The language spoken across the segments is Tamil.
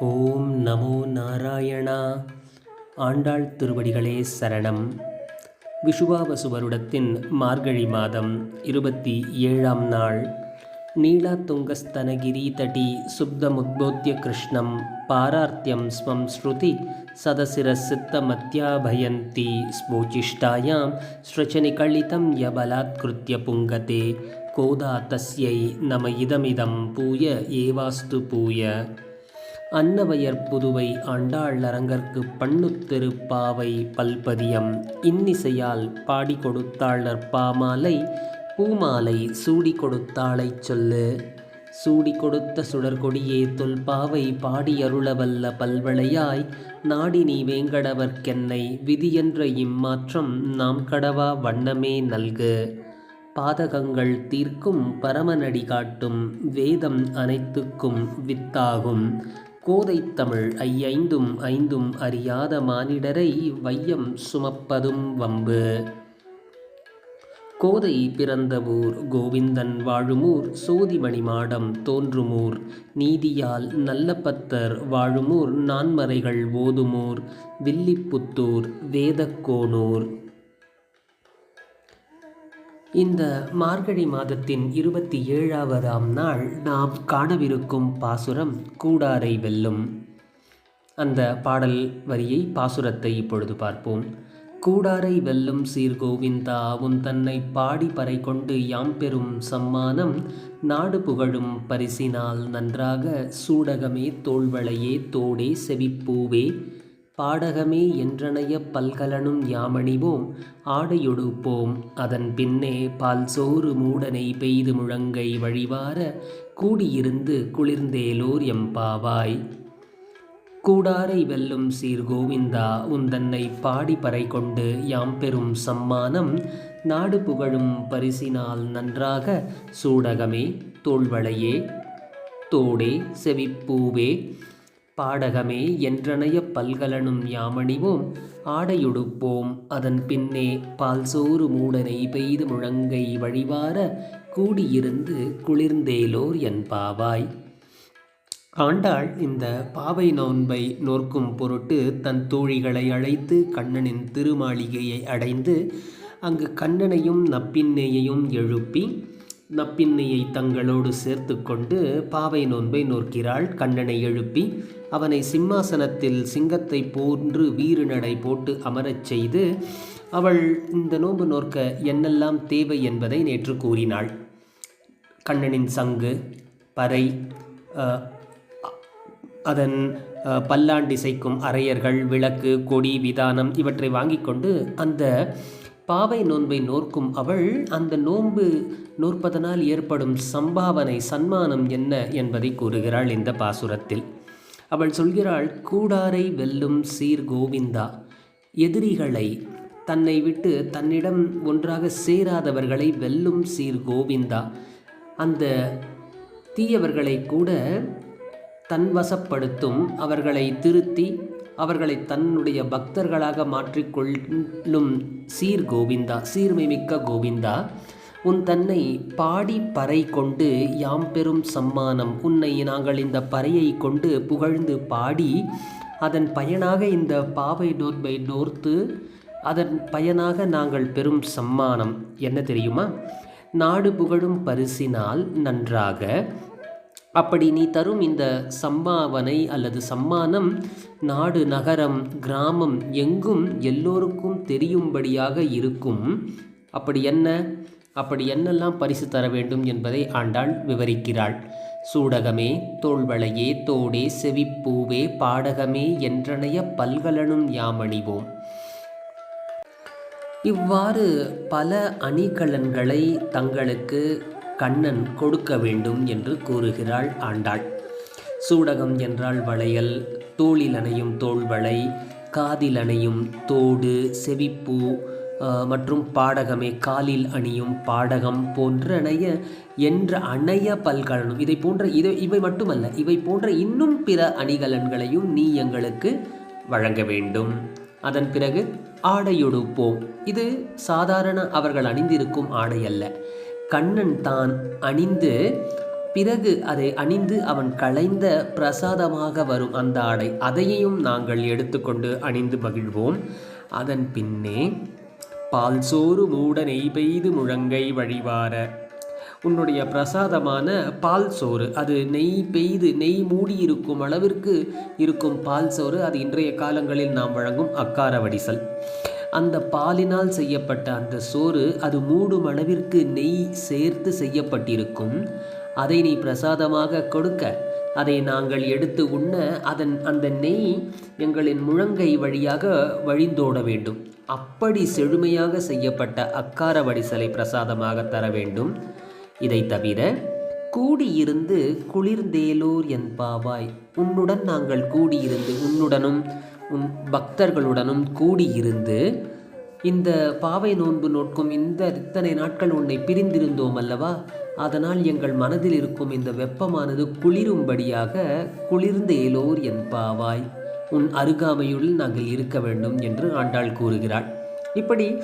ஓம் நமோ நாராயணா. ஆண்டாள் திருவடிகளே சரணம். விஷுபாவசுவருடத்தின் மார்கழி மாதம் இருபத்தி ஏழாம் நாள். நீலாத்துங்கஸ்தனகிரி தடி சுப்தமுத்போத்திய கிருஷ்ணம் பாரார்த்தியம் ஸ்வம் ஸ்ருதி சதசிரசித்தமத்யாபயந்தி ஸ்போச்சிஷ்டாயாம் ஸ்ரச்சனிகழிதம் யபலாத்கிருத்திய புங்கதே. கோதா தஸ்யை நம இதமிதம் பூய ஏவாஸ்து பூய. அன்னவையர் புதுவை ஆண்டாள் அரங்கற்கு பண்ணுத்திருப்பாவை பல்பதியம். இன்னிசையால் பாடி கொடுத்தாளர் பாமாலை பூமாலை சூடி கொடுத்தாளைச் சொல்லு. சூடி கொடுத்த சுடர்கொடியே தொல்பாவை பாடியருளவல்ல பல்வளையாய் நாடி நீ வேங்கடவர்க்கென்னை விதியென்ற இம்மாற்றம் நாம் கடவா வண்ணமே நல்கு. பாதகங்கள் தீர்க்கும் பரமனடி காட்டும் வேதம் அனைத்துக்கும் வித்தாகும். கோதைத்தமிழ் ஐயைந்தும் ஐந்தும் அறியாத மானிடரை வையம் சுமப்பதும் வம்பு. கோதை பிறந்த ஊர் கோவிந்தன் வாழுமூர் சோதிமணி மாடம் தோன்றுமூர். நீதியால் நல்ல பத்தர் வாழுமூர் நான்மறைகள் ஓதுமூர். வில்லிப்புத்தூர் வேதக்கோனூர். இந்த மார்கழி மாதத்தின் இருபத்தி ஏழாவதாம் நாள் நாம் காணவிருக்கும் பாசுரம் கூடாரை வெல்லும். அந்த பாடல் வரியை பாசுரத்தை இப்பொழுது பார்ப்போம். கூடாரை வெல்லும் சீர்கோவிந்தா உன் தன்னை பாடி பறை கொண்டு யாம் பெறும் சம்மானம் நாடு புகழும் பரிசினால் நன்றாக சூடகமே தோள்வளையே தோடே செவிப்பூவே பாடகமே என்றனைய பல்கலனும் யாமணிவோம் ஆடையொடுப்போம். அதன் பின்னே பால் சோறு மூடனை பெய்து முழங்கை வழிவார கூடியிருந்து குளிர்ந்தேலோர் எம்பாவாய். கூடாரை வெல்லும் சீர் கோவிந்தா உந்தன்னை பாடி பறை கொண்டு யாம் பெறும் சம்மானம் நாடு புகழும் பரிசினால் நன்றாக சூடகமே தோள்வளையே தோடே செவிப்பூவே பாடகமே என்றனைய பல்கலனும் யாமணிவோம். ஆடையுடுப்போம். அதன் பின்னே பால் சோறு மூடனை பெய்து முழங்கை வழிவார கூடியிருந்து குளிர்ந்தேலோர் என் பாவாய். ஆண்டாள் இந்த பாவை நோன்பை நோர்க்கும் பொருட்டு தன் தோழிகளை அழைத்து கண்ணனின் திருமாளிகையை அடைந்து அங்கு கண்ணனையும் நப்பின்னையையும் எழுப்பி நப்பின்னையை தங்களோடு சேர்த்து கொண்டு பாவை நோன்பை நோக்கிறாள் கண்ணனை எழுப்பி அவனை சிம்மாசனத்தில் சிங்கத்தை போன்று வீறு நடை போட்டு அமரச் செய்து அவள் இந்த நோன்பு நோற்க என்னெல்லாம் தேவை என்பதை நேற்று கூறினாள். கண்ணனின் சங்கு பறை அதன் பல்லாண்டிசைக்கும் அரையர்கள் விளக்கு கொடி விதானம் இவற்றை வாங்கி கொண்டு அந்த பாவை நோன்பை நோர்க்கும் அவள் அந்த நோன்பு நோற்பதனால் ஏற்படும் சம்பாவனை சன்மானம் என்ன என்பதை கூறுகிறாள் இந்த பாசுரத்தில். அவள் சொல்கிறாள் கூடாரை வெல்லும் சீர் கோவிந்தா. எதிரிகளை தன்னை விட்டு தன்னிடம் ஒன்றாக சேராதவர்களை வெல்லும் சீர் கோவிந்தா. அந்த தீயவர்களை கூட தன்வசப்படுத்தும் அவர்களை திருத்தி அவர்களை தன்னுடைய பக்தர்களாக மாற்றிக்கொள்ளும் சீர் கோவிந்தா சீர்மை மிக்க கோவிந்தா. உன் தன்னை பாடி பறை கொண்டு யாம் பெறும் சம்மானம். உன்னை நாங்கள் இந்த பறையை கொண்டு புகழ்ந்து பாடி அதன் பயனாக இந்த பாவை நோன்பை நோர்த்து அதன் பயனாக நாங்கள் பெறும் சம்மானம். என்ன தெரியுமா? நாடு புகழும் பரிசினால் நன்றாக. அப்படி நீ தரும் இந்த சம்பாவனை அல்லது சம்மானம் நாடு நகரம் கிராமம் எங்கும் எல்லோருக்கும் தெரியும்படியாக இருக்கும். அப்படி என்ன? அப்படி என்னெல்லாம் பரிசு தர வேண்டும் என்பதை ஆண்டாள் விவரிக்கிறாள். சூடகமே தோள்வளையே தோடே செவிப்பூவே பாடகமே என்றனைய பல்கலனும் யாமணிவோம். இவ்வாறு பல அணிகலன்களை தங்களுக்கு கண்ணன் கொடுக்க வேண்டும் என்று கூறுகிறாள் ஆண்டாள். சூடகம் என்றால் வளையல் தோளில் அணையும் தோள்வளை காதில் அணையும் தோடு செவிப்பூ மற்றும் பாடகமே காலில் அணியும் பாடகம் போன்றனைய என்ற அணைய பல்கலனும். இதை போன்ற இதை இவை மட்டுமல்ல இவை போன்ற இன்னும் பிற அணிகலன்களையும் நீ எங்களுக்கு வழங்க வேண்டும். அதன் பிறகு ஆடையொடுப்போம். இது சாதாரண அவர்கள் அணிந்திருக்கும் ஆடை அல்ல. கண்ணன் தான் அணிந்து பிறகு அதை அணிந்து அவன் களைந்த பிரசாதமாக வரும் அந்த ஆடை. அதையும் நாங்கள் எடுத்துக்கொண்டு அணிந்து மகிழ்வோம். அதன் பின்னே பால் சோறு மூட நெய் பெய்து முழங்கை வழிவார. உன்னுடைய பிரசாதமான பால் சோறு அது நெய் பெய்து நெய் மூடி இருக்கும் அளவிற்கு இருக்கும் பால் சோறு அது இன்றைய காலங்களில் நாம் வழங்கும் அக்கார வடிசல். அந்த பாலினால் செய்யப்பட்ட அந்த சோறு அது மூடும் அளவிற்கு நெய் சேர்த்து செய்யப்பட்டிருக்கும். அதை நீ பிரசாதமாக கொடுக்க அதை நாங்கள் எடுத்து உண்ண அதன் அந்த நெய் எங்களின் முழங்கை வழியாக வழிந்தோட வேண்டும். அப்படி செழுமையாக செய்யப்பட்ட அக்கார வடிசலை பிரசாதமாக தர வேண்டும். இதை தவிர கூடியிருந்து குளிர்ந்தேலோர் என்பாவாய் உன்னுடன் நாங்கள் கூடியிருந்து உன்னுடனும் உன் பக்தர்களுடனும் கூடியிருந்து இந்த பாவை நோன்பு நோட்கும் இந்த இத்தனை நாட்கள் உன்னை பிரிந்திருந்தோம் அல்லவா? அதனால் எங்கள் மனதில் இருக்கும் இந்த வெப்பமானது குளிரும்படியாக குளிர்ந்த ஏலோர் என் பாவாய். உன் அருகாமையுள் நாங்கள் இருக்க வேண்டும் என்று ஆண்டாள் கூறுகிறாள். இப்படி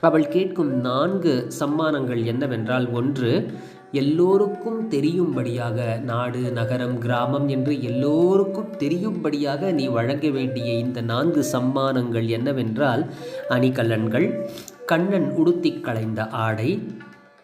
அவள் கேட்கும் நான்கு சம்மானங்கள் என்னவென்றால் ஒன்று எல்லோருக்கும் தெரியும்படியாக நாடு நகரம் கிராமம் என்று எல்லோருக்கும் தெரியும்படியாக நீ வழங்க வேண்டிய இந்த நான்கு சம்மானங்கள் என்னவென்றால் அணிகலன்கள் கண்ணன் உடுத்தி களைந்த ஆடை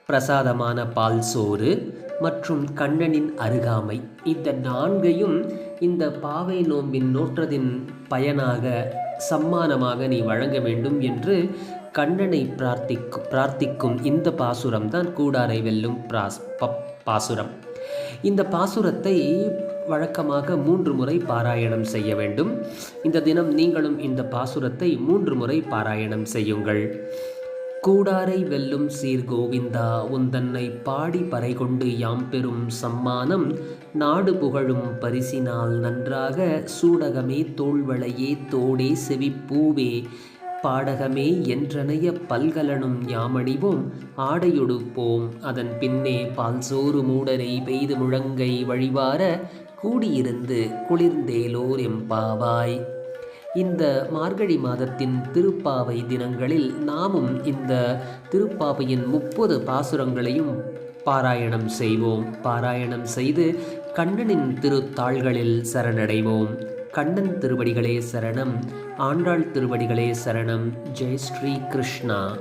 பிரசாதமான பால் சோறு மற்றும் கண்ணனின் அருகாமை. இந்த நான்கையும் இந்த பாவை நோம்பின் நோற்றதின் பயனாக சம்மானமாக நீ வழங்க வேண்டும் என்று கண்ணனை பிரார்த்திக்கும் பிரார்த்திக்கும் இந்த பாசுரம் தான் கூடாரை வெல்லும் பிராஸ் பாசுரம். இந்த பாசுரத்தை வழக்கமாக மூன்று முறை பாராயணம் செய்ய வேண்டும். இந்த தினம் நீங்களும் இந்த பாசுரத்தை மூன்று முறை பாராயணம் செய்யுங்கள். கூடாரை வெல்லும் சீர் கோவிந்தா உந்தன்னை பாடி பறை கொண்டு யாம் பெறும் சம்மானம் நாடு புகழும் பரிசினால் நன்றாக சூடகமே தோள்வளையே தோடே செவிப்பூவே பாடகமே என்றனைய பல்கலனும் யாமணிவோம். ஆடையொடுப்போம். அதன் பின்னே பால்சோறு மூடனை பெய்து முழங்கை வழிவார கூடியிருந்து குளிர்ந்தேலோர் எம்பாவாய் இந்த மார்கழி மாதத்தின் திருப்பாவை தினங்களில் நாமும் இந்த திருப்பாவையின் முப்பது பாசுரங்களையும் பாராயணம் செய்வோம். பாராயணம் செய்து கண்ணனின் திருத்தாள்களில் சரணடைவோம். கண்ணன் திருவடிகளே சரணம் ஆண்டாள் திருவடிகளே சரணம். ஜெய் ஸ்ரீ கிருஷ்ணா.